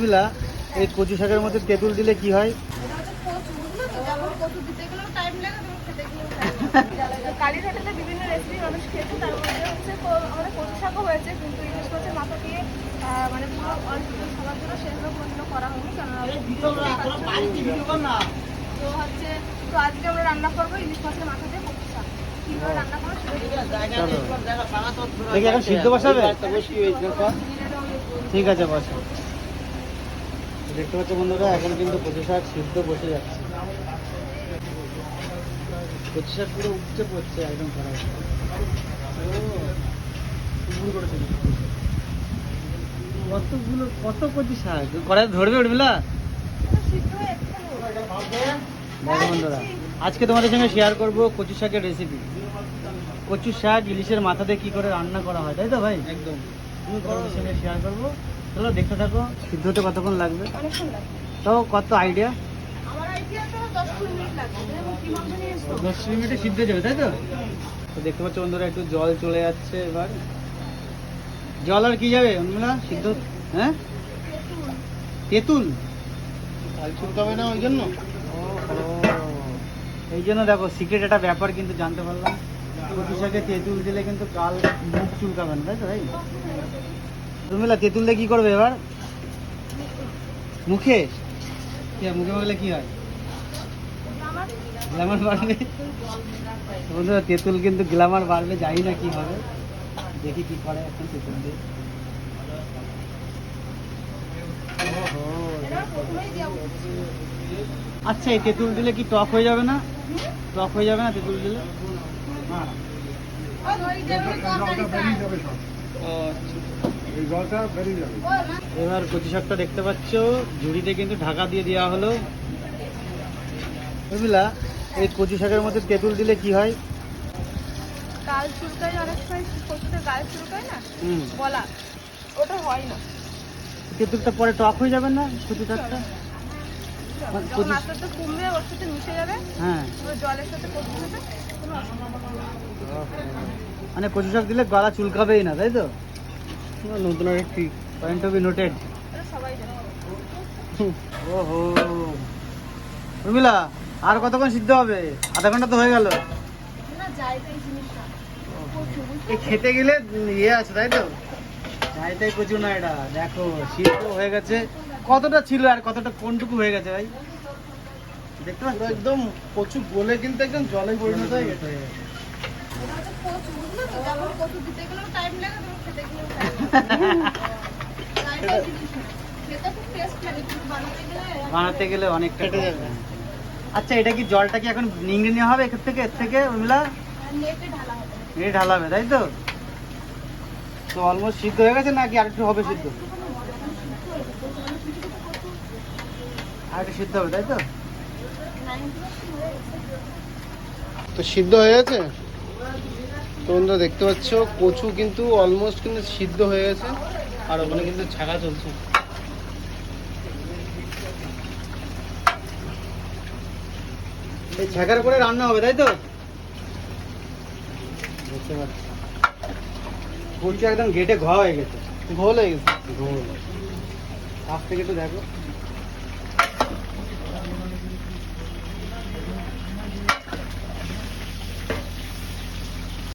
উর্মিলা এই কচু শাকের মধ্যে তেঁতুল দিলে কি হয়? কালীর হোটেলে বিভিন্ন রেসিপি মানুষ খেয়েছে তার মধ্যে হচ্ছে আমাদের কচু শাকও হয়েছে কিন্তু ইলিশ মাছের মাথা দিয়ে মানে পুরো অল্প সবার জন্য সেভাবে পরিণত করা হয়নি কারণ তো হচ্ছে তো আজকে আমরা রান্না করব ইলিশ মাছের মাথা দিয়ে কচু শাক ঠিক আছে বসো। দেখতে পাচ্ছ বন্ধুরা এখন কিন্তু কচু শাক সিদ্ধ বসে যাচ্ছে। কচু শাক পুরো উপচে পড়ছে একদম কড়াই কতগুলো কত কচু শাক? কড়াই ধরবে উঠবিলা দেখো বন্ধুরা আজকে তোমাদের সঙ্গে শেয়ার করব কচু শাকের রেসিপি কচু শাক ইলিশের মাথা দিয়ে কি করে রান্না করা হয় তাই তো ভাই? একদম। সঙ্গে শেয়ার করব। চলো দেখতে থাকো সিদ্ধ হতে কতক্ষণ লাগবে? অনেকক্ষণ তো কত আইডিয়া আমার দশ মিনিট সিদ্ধ যাবে তাই তো? তো দেখতে পাচ্ছ বন্ধুরা একটু জল চলে যাচ্ছে এবার। জল আর কি যাবে অন্যরা সিদ্ধ? হ্যাঁ? তেঁতুল। কাল চুলকাবে না ওই জন্য? এই জন্য দেখো সিক্রেট একটা ব্যাপার কিন্তু জানতে পারলাম। কচু শাকে তেঁতুল দিলে কিন্তু কাল মুখ চুলকাবে না তাই তো ভাই রুমিলা তেঁতুল দিয়ে কি করবে এবার? মুখে? মুখে মাখলে কি হয়? গ্ল্যামার বাড়বে? বন্ধুরা তেঁতুল কিন্তু গ্ল্যামার বাড়বে জানি না কি হবে। দেখি কি করে এখন তেঁতুল দিয়ে আচ্ছা এই তেঁতুল দিলে কি টক হয়ে যাবে না? টক হয়ে যাবে না তেঁতুল দিলে? হ্যাঁ। খায়। এই জলটা বেরিয়ে যাবে। এবার কচি শাকটা দেখতে পাচ্ছ ঝুড়িতে কিন্তু ঢাকা দিয়ে দেওয়া হলো। বুঝলা এই কচি শাকের মধ্যে তেঁতুল দিলে কি হয়? গাল চুলকায় অনেক সময় কচুতে গাল চুলকায় না? হুম। ওটা হয় না। তেঁতুলটা পরে টক হয়ে যাবে না কচু শাকটা? মানে যখন কচু- আস্তে আস্তে কমবে ওর সাথে মিশে যাবে হ্যাঁ। জলের সাথে। মানে কচু শাক দিলে গলা চুলকাবেই না তাই তো? নতুন একটা ঠিক পয়েন্ট টু বি নোটেড ওহো। উর্মিলা আর কতক্ষণ সিদ্ধ হবে? আধা ঘণ্টা তো হয়ে গেল। না জায়গায় জিনিসটা কচু বুঝতে এই খেতে গেলে ইয়ে আছে তাই তো? চাইটাই কচু না এটা। দেখো সিদ্ধ হয়ে গেছে। কতটা ছিল আর কতটা কোনটুকু হয়ে গেছে ভাই? দেখতে পাচ্ছ? একদম প্রচুর গলে কিন্তু একদম জলে পরিণত হয়ে গেছে। বানাতে গেলে অনেকটা কেটে যাবে। আচ্ছা এটা কি জলটা কি এখন নিংড়ে নেওয়া হবে এর থেকে? এর থেকে উর্মিলা নেটে ঢালা হবে তাই তো? তো অলমোস্ট সিদ্ধ হয়ে গেছে নাকি আর একটু হবে সিদ্ধ? আর একটু সিদ্ধ হবে তাই তো? তো সিদ্ধ হয়ে গেছে? তো বন্ধুরা দেখতে পাচ্ছ কচু কিন্তু অলমোস্ট কিন্তু সিদ্ধ হয়ে গেছে আর ওখানে কিন্তু ছাকা চলছে। এই ছাকার করে রান্না হবে তাই তো? পারছি কচু একদম গেটে ঘ হয়ে গেছে। ঘোল হয়ে গেছে। ঘোল। কাছ থেকে তো দেখো।